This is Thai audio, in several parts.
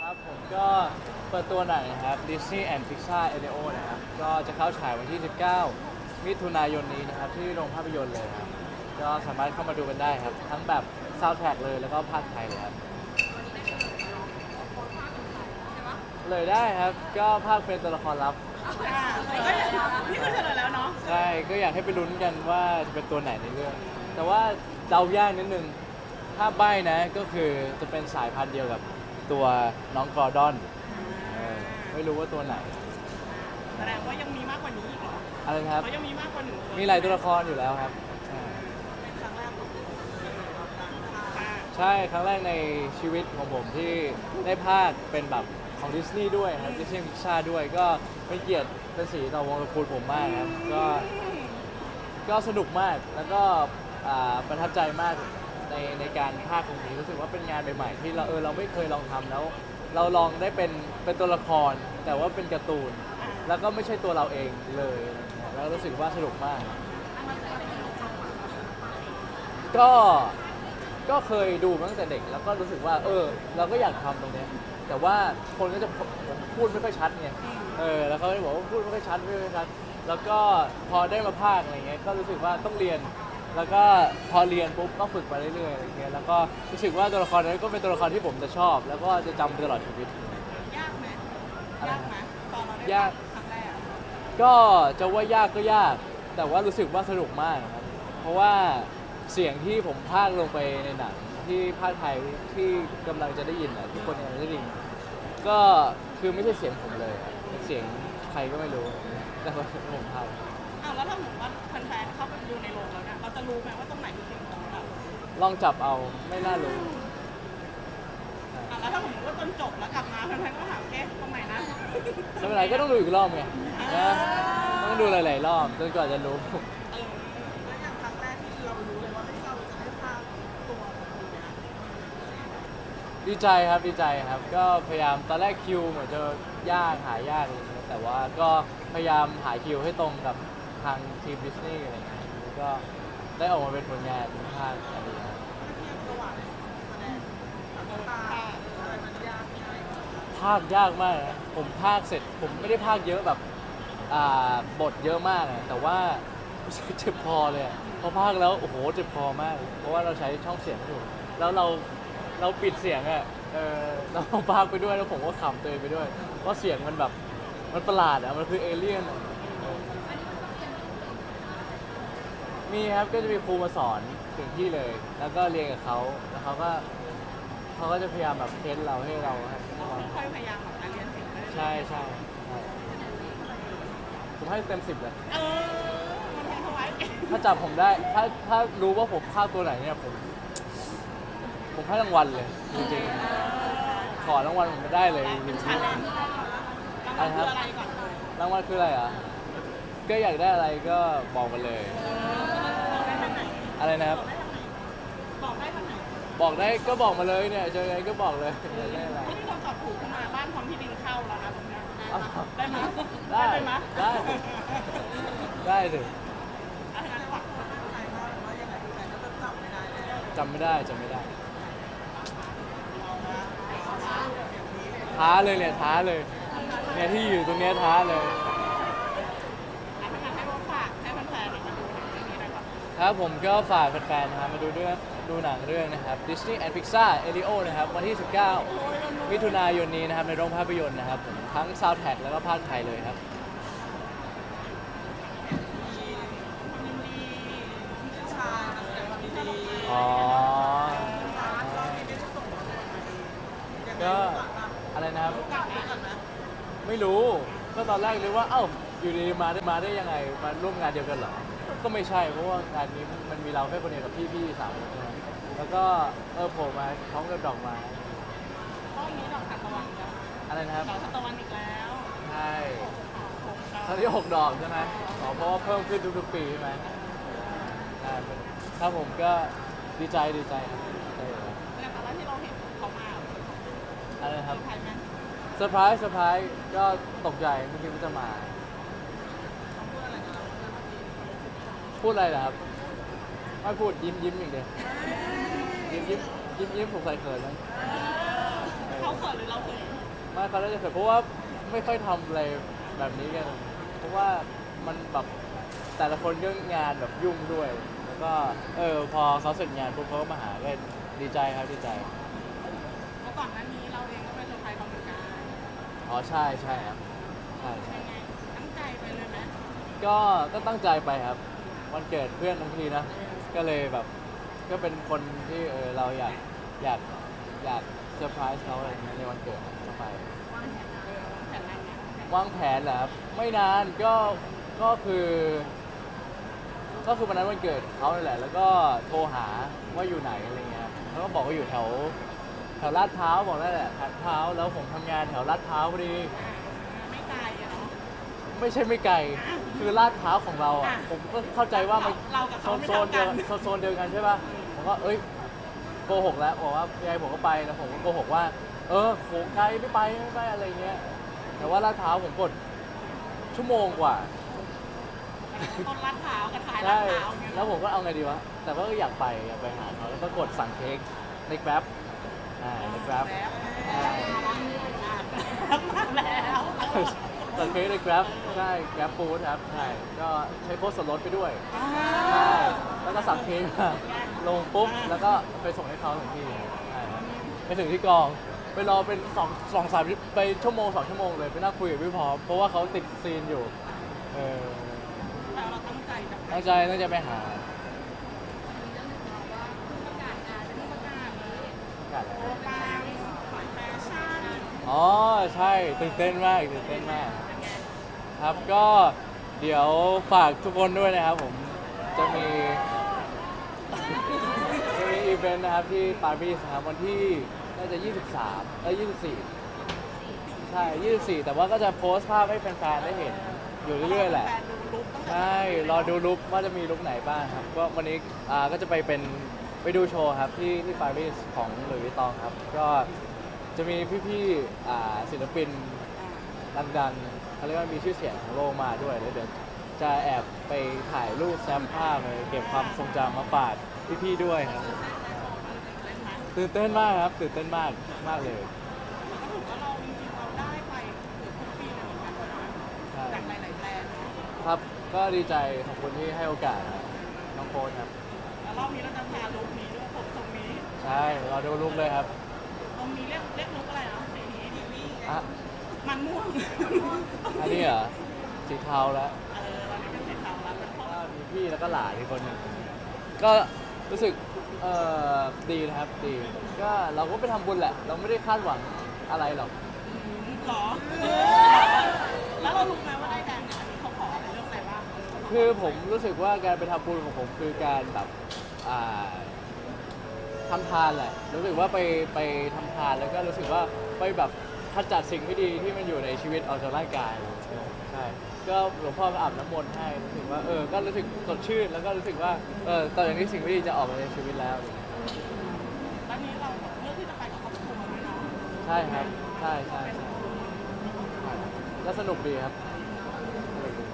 ครับผมก็เปิดตัวหนังนะครับ Disney and Pixar e l e o นะครับ ก็จะเข้าฉายวันที่ 19 มิถุนายนนี้นะครับ ที่โรงภาพยนตร์เลยครับ ก็สามารถเข้ามาดูกันได้ครับ ทั้งแบบซาวด์แทร็กเลยแล้วก็ภาคไทยเลยครับ เลยได้ครับ ก็ภาคเป็นตัวละครลับ อ่าก็นี่คือเฉลยแล้วเนาะ ใช่ ก็อยากให้ไปลุ้นกันว่าจะเป็นตัวไหนในเรื่อง แต่ว่าเดายากนิดนึง ถ้าใบ้นะก็คือจะเป็นสายพันธุ์เดียวกับตัวน้องกอร์ดอนเออไม่รู้ว่าตัวไหน แสดงว่ายังมีมากกว่านี้อีกเหรออะไรนะครับ เขายังมีมากกว่าหนึ่งคนมีหลายตัวละครอยู่แล้วครับเป็นครั้งแรกของอ่าใช่ครั้งแรกในชีวิตของผมที่ได้ภาคเป็นแบบของดิสนีย์ด้วยครับดิสนีย์พิกซาด้วยก็เป็นเกียรติเป็นสีต่อวงตระกูลผมมากครับก็ ก็สนุกมากแล้วก็อ่าประทับใจมาก ในในการภาคตรงนี้รู้สึกว่าเป็นงานใหม่ๆที่เราเออเราไม่เคยลองทำแล้ว เราลองได้เป็นเป็นตัวละคร แต่ว่าเป็นการ์ตูน แล้วก็ไม่ใช่ตัวเราเองเลยอะไรเงี้ยแล้วรู้สึกว่าสนุกมาก ก็ก็เคยดูมาตั้งแต่เด็ก แล้วก็รู้สึกว่า เออ เราก็อยากทำตรงเนี้ยแต่ว่าคนก็จะผมพูดไม่ค่อยชัดไงเออแล้วเขาก็จะบอกว่าพูดไม่ค่อยชัดไม่ค่อยชัด แล้วก็พอได้มาภาคอะไรเงี้ยก็รู้สึกว่าต้องเรียน แล้วก็พอเรียนปุ๊บก็ฝึกไปเรื่อยๆอะไรเงี้ยแล้วก็รู้สึกว่าตัวละครนั้นก็เป็นตัวละครที่ผมจะชอบ แล้วก็จะจำไปตลอดชีวิต ยากไหมยากไหมตอนเราได้ยากครั้งแรกก็จะว่ายากก็ยาก แต่ว่ารู้สึกว่าสนุกมากครับ เพราะว่าเสียงที่ผมพากย์ลงไปในหนังที่ภาคไทยที่กำลังจะได้ยินอะที่คนกำลังจะได้ยิน ก็คือไม่ใช่เสียงผมเลยอะเป็นเสียงใครก็ไม่รู้ แต่ว่าผมพากย์ อ้าวแล้วถ้าสม ราจะรู้ไหมว่าตรงไหนคือเสียงของเราลองจับเอาไม่น่ารู้อะแล้วถ้าสมมติว่าจนจบแล้วกลับมาแฟนๆก็ถามเอ๊ะตรงไหนนะไม่เป็นไรก็ต้องดูอีกรอบไงนะต้องดูหลายๆรอบจนกว่าจะรู้ เออแล้วอย่างครั้งแรกที่เรารู้เลยว่าไม่เราจะได้ภาพตัวของคุณนะดีใจครับดีใจครับ ก็พยายามตอนแรกคิวเหมือนจะยากหายากอะไรเงี้ยแต่ว่าก็พยายามหาคิวให้ตรงกับทางทีมดิสนีย์อะไรเงี้ยแล้วก็ ได้ออกมาเป็นผลงานภาคอันนี้ครับระหว่างแสดงกับภาพอะไรมันภาคยากมากนะผมภาคเสร็จผมไม่ได้ภาคเยอะแบบอ่าบทเยอะมากอะแต่ว่ารู้สึกเจ็บคอเลยอะพอภาคแล้วโอ้โหเจ็บคอมาก เพราะว่าเราใช้ช่องเสียงอยู่แล้วเราเราปิดเสียงอะเออเราภาคไปด้วยแล้วผมก็ขำตัวเองไปด้วยเพราะเสียงมันแบบมันประหลาดอะมันคือเอเลี่ยนอะ มีครับก็จะมีครูมาสอนถึงที่เลย แล้วก็เรียนกับเขาแล้วเขาก็เขาก็จะพยายามแบบเค้นเราให้เราให้ค่อยๆพยายามแบบมาเรียนเสียงไปเรื่อยๆใช่ใช่ใช่ผมให้เต็มสิบเลย เออมันเป็นเอาไว้ถ้าจับผมได้ ถ้าถ้ารู้ว่าผมภาคตัวไหนเนี่ยผม ผมให้รางวัลเลยจริงๆขอรางวัลผมไม่ได้เลยจริงชาเลนจ์รางวัลคืออะไรก่อนเลยๆรางวัลคืออะไรอะ ก็อยากได้อะไรก็บอกมาเลย บอกได้ทางไหน อะไรนะครับ บอกได้ทางไหนบอกได้ก็บอกมาเลยเนี่ยเจอไงก็บอกเลยอยากได้อะไรไม่ได้เราตอบถูกขึ้นมาบ้านพร้อมที่ดินเข้าแล้วนะตรงเนี้ยอ้าวได้ไหมได้ไหมได้ ได้สิอะงั้นฝากคนไทยว่าว่ายังไงแฟนก็จะจับไม่ได้แล้วจำไม่ได้จำไม่ได้ท้าเลยเนี่ยท้าเลยเนี่ยที่อยู่ตรงเนี้ยท้าเลย ครับครับผมก็ฝากแฟนๆนะครับมาดูเรื่องดูหนังเรื่องนะครับ Disney and Pixar e l i o นะครับ วันที่ 19 มิถุนายนนี้นะครับ ในโรงภาพยนตร์นะครับผมทั้งซาวด์แท็กแล้วก็ภาคไทยเลยครับยินดีพี่ชายมาแสดงความยินดีอ๋อเราไม่ได้ส่งมาเลยยังไงก็ฝากมาอะไรนะครับกลับมาก่อนนะไม่รู้ ก็ตอนแรกเลยว่า เอ้า อยู่ดีๆมาได้มาได้ยังไง มาร่วมงานเดียวกันเหรอ ก็ไม่ใช่เพราะว่างานนี้มันมีเราแค่คนเดียวกับพี่ๆสามคนใช่ไหมแล้วก็เออโผล่มาพร้อมกับดอกไม้ก็อย่างนี้ดอกทานตะวันแล้วอะไรนะครับ ดอกทานตะวันอีกแล้วใช่ตอนนี้หกดอกใช่ไหมอ๋อเพราะว่าเพิ่มขึ้นทุกๆปีใช่ไหมใช่ครับผมก็ดีใจดีใจครับดีใจอยู่ครับแต่ตอนแรกที่เราเห็นเขามาอะไรนะครับใครไหมเซอร์ไพรส์เซอร์ไพรส์ก็ตกใจไม่คิดว่าจะมาพูดอะไรกับเราเมื่อกี้ พูดอะไรเหรอครับไม่พูดยิ้มยิ้มอย่างเดียวยิ้มยิ้มยิ้มยิ้มสงสัยเขินมั้งเขาเขินหรือเราเขินไมาเขาน่าจะเขินเพราะว่าไม่ค่อยทำอะไรแบบนี้กันเพราะว่ามันแบบแต่ละคนก็งานแบบยุ่งด้วย แล้วก็เออพอเขาเสร็จงานปุ๊บเขาก็มาหาก็ดีใจครับดีใจเพราะก่อนหน้านี้เราเองก็ไปเซอร์ไพรส์เขาเหมือนกันอ๋อใช่ใช่ครับใช่ใช่ยังไงตั้งใจไปเลยไหมก็ก็ตั้งใจไปครับ วันเกิดเพื่อนทั้งทีนะ ก็เลยแบบก็เป็นคนที่เออเราอยากอยากอยากเซอร์ไพรส์เขาอะไรเงี้ยในวันเกิดก็ไป วางแผนอะไรวางแผนอะไรเนี่ยวางแผนเหรอครับไม่นานก็ก็คือ ก็คือวันนั้นวันเกิดเขานั่นแหละ แล้วก็โทรหาว่าอยู่ไหนอะไรเงี้ยเขาก็บอกว่าอยู่แถว แถวลาดพร้าวบอกนั่นแหละลาดพร้าวแล้วผมทำงานแถวลาดพร้าวพอดี อ่าไม่ไกลอะเนาะ ไม่ใช่ไม่ไกล คือลาดพร้าวของเราอะ อะผมก็เข้าใจว่ามันเรากับโซเขานไม่โซนเท่าเดีกัยวนโซนโซนเดียวกันใช่ป่ะ ผมก็เอ้ยโกหกแล้วบอกว่ายังไงผมก็ไปแล้วผมก็โกหกว่า เออโหไกลไม่ไปไม่ไปอะไรเงี้ย แต่ว่าลาดพร้าวผมกดชั่วโมงกว่า ต้นลาดพร้าวกับท้ายลาใช่ดพร้าวเนี่ยแล้วผมก็เอาไงดีวะ แต่ก็อยากไปอยากไปหาเขาแล้วก็กดสั่งเค้กใน Grab อ่าใน Grab แล้วอ่ามาแล้ว สั่งเค้กใน Grab ใช่ Grab Food ครับใช่ก็ใช้โค้ดส่วนลดไปด้วยอ่าใช่แล้วก็สั่งเค้กมาลงปุ๊บแล้วก็ไปส่งให้เขาถึงที่ใช่ครับไปถึงที่กอง ไปรอเป็นสองสองสามไปชั่วโมงสองชั่วโมงเลยไปนั่งคุยกับพี่พอเพราะว่าเขาติดซีนอยู่เออแต่เราตั้งใจจะไปตั้งใจตั้งใจไปหาเรื่องหนึ่งเราว่าประกาศงานจะต้องประกาศเลยประกาศอะไร โปรแกรมสายแฟชั่น อ๋อ ใช่ตื่นเต้นมากตื่นเต้นมากครับ ก็เดี๋ยวฝากทุกคนด้วยนะครับผมจะมีจะมีอีเวนต์นะครับที่ปารีสนะครับวันที่น่าจะ 23เอ้ย24 ใช่ 24 แต่ว่าก็จะโพสต์ภาพให้แฟนๆได้เห็นอยู่เรื่อยๆแหละฟนดูลุคตั้งแต่ใช่ รอดูลุคว่าจะมีลุคไหนบ้างครับ ก็วันนี้อ่าก็จะไปเป็นไปดูโชว์ครับที่ที่ปารีสของหลุยส์วิตตองครับ ก็จะมีพี่ๆอ่าศิลปิน ดังๆเขาเรียกว่ามีชื่อเสียงของโลกมาด้วยแล้วเดี๋ยวจะแอบไปถ่ายรูปแซมภาพเลยเก็บความทรงจำมาฝากพี่ๆด้วยครับเล่นไหมตื่นเต้นมากครับตื่นเต้นมากมากเลยก็ถือว่าเราจริงๆเราได้ไปเกือบทุกปีเลยเหมือนกันนะใช่จากหลายๆแบรนด์เนาะครับก็ดีใจขอบคุณที่ให้โอกาสครับน้องโฟนครับแล้วรอบนี้เราจะพาลุคนี้ด้วยผมตรงนี้ใช่รอดูรูปเลยครับ ตรงนี้เรียกเรียกลุคอะไรนะสีนี้ดีวี่อะ มันม่วงอันนี้เหรอสีเทาแล้วเออตอนนี้เป็นสีเทาแล้วเป็นพวกก็มีพี่แล้วก็หลานอีกคนหนึงก็รู้สึกเอ่อดีนะครับดีก็เราก็ไปทำบุญแหละ เราไม่ได้คาดหวังอะไรหรอกหรอแล้วเรารู้ไหมว่าได้แดงเนี่ยอันนี้เขาขออะไรเรื่องอะไรบ้าง คือผมรู้สึกว่าการไปทำบุญของผมคือการแบบอ่าทำทานแหละรู้สึกว่าไปไปทำทานแล้วก็รู้สึกว่าไปแบบ ขจัดสิ่งไม่ดีที่มันอยู่ในชีวิตออกจากร่างกายใช่ก็หลวงพ่อก็อาบน้ำมนต์ให้รู้สึกว่าเออก็รู้สึกสดชื่นแล้วก็รู้สึกว่าเออตอนนี้สิ่งไม่ดีจะออกไปในชีวิตแล้วตอนนี้เราเลือกที่จะไปกับครอบครัวด้วยเนาะใช่ครับใช่ใช่ใช่ใช่แล้วสนุกดีครับสนุกดี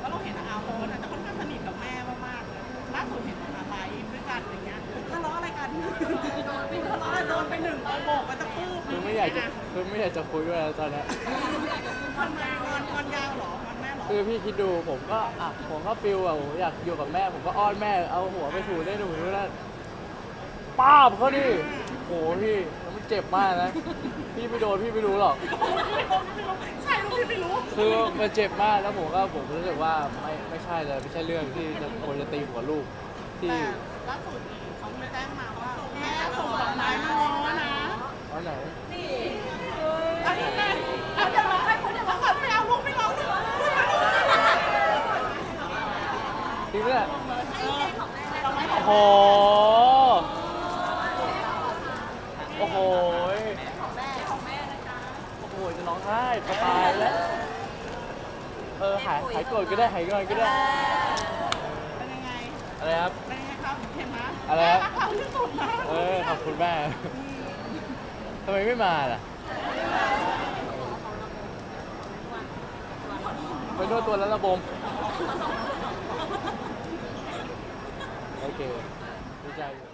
แล้วเราเห็นอาโฟนอาจจะค่อนข้างสนิทกับแม่มากๆเลยล่าสุดเห็นมาไลฟ์ด้วยกันอย่างเงี้ยทะเลาะอะไรกันโดนไปทะเลาะโดนไปหนึ่งโบกไปตะปูคือไม่อยากจะ คือไม่อยากจะคุยด้วยแล้วตอนเนี้ยทำไมวันวันยาวเหรอวันแม่เหรอคือพี่คิดดูผมก็อะผมก็ฟิลอะผมอยากอยู่กับแม่ ผมก็อ้อนแม่เอาหัวไปถูได้ดูนู่นนั่นป้าบเขาดิโหพี่แล้วมันเจ็บมากนะ พี่ไม่โดนพี่ไม่รู้หรอก ใช่ลูกพี่ไม่รู้คือมันเจ็บมากแล้วผมก็ผมรู้สึกว่าไม่ไม่ใช่เลยไม่ใช่เรื่องที่จะควรจะตีหัวลูกที่ แต่ล่าสุดนี่เขาไม่แจ้งมาว่าแม่ส่งดอกไม้มาง้อนะ เอาไหน เอายังไงเอาจะร้องให้คนจะร้องก่อนไม่เอาลูกไม่ร้องเลย จริงเนี่ย ดอกไม้ข โอ้ อง โห โอ้โห โอ้โหจะร้องไห้จะตายแล้ว เออหายหายโกรธก็ได้หายงอนก็ได้ เป็นยังไง อะไรครับ เป็นยังไงครับเห็นไหมอะไรครับแม่รักเราที่สุดนะเออขอบคุณแม่ทำไมไม่มาล่ะไปนวดตัวแล้วระบม โอเคดีใจอยู่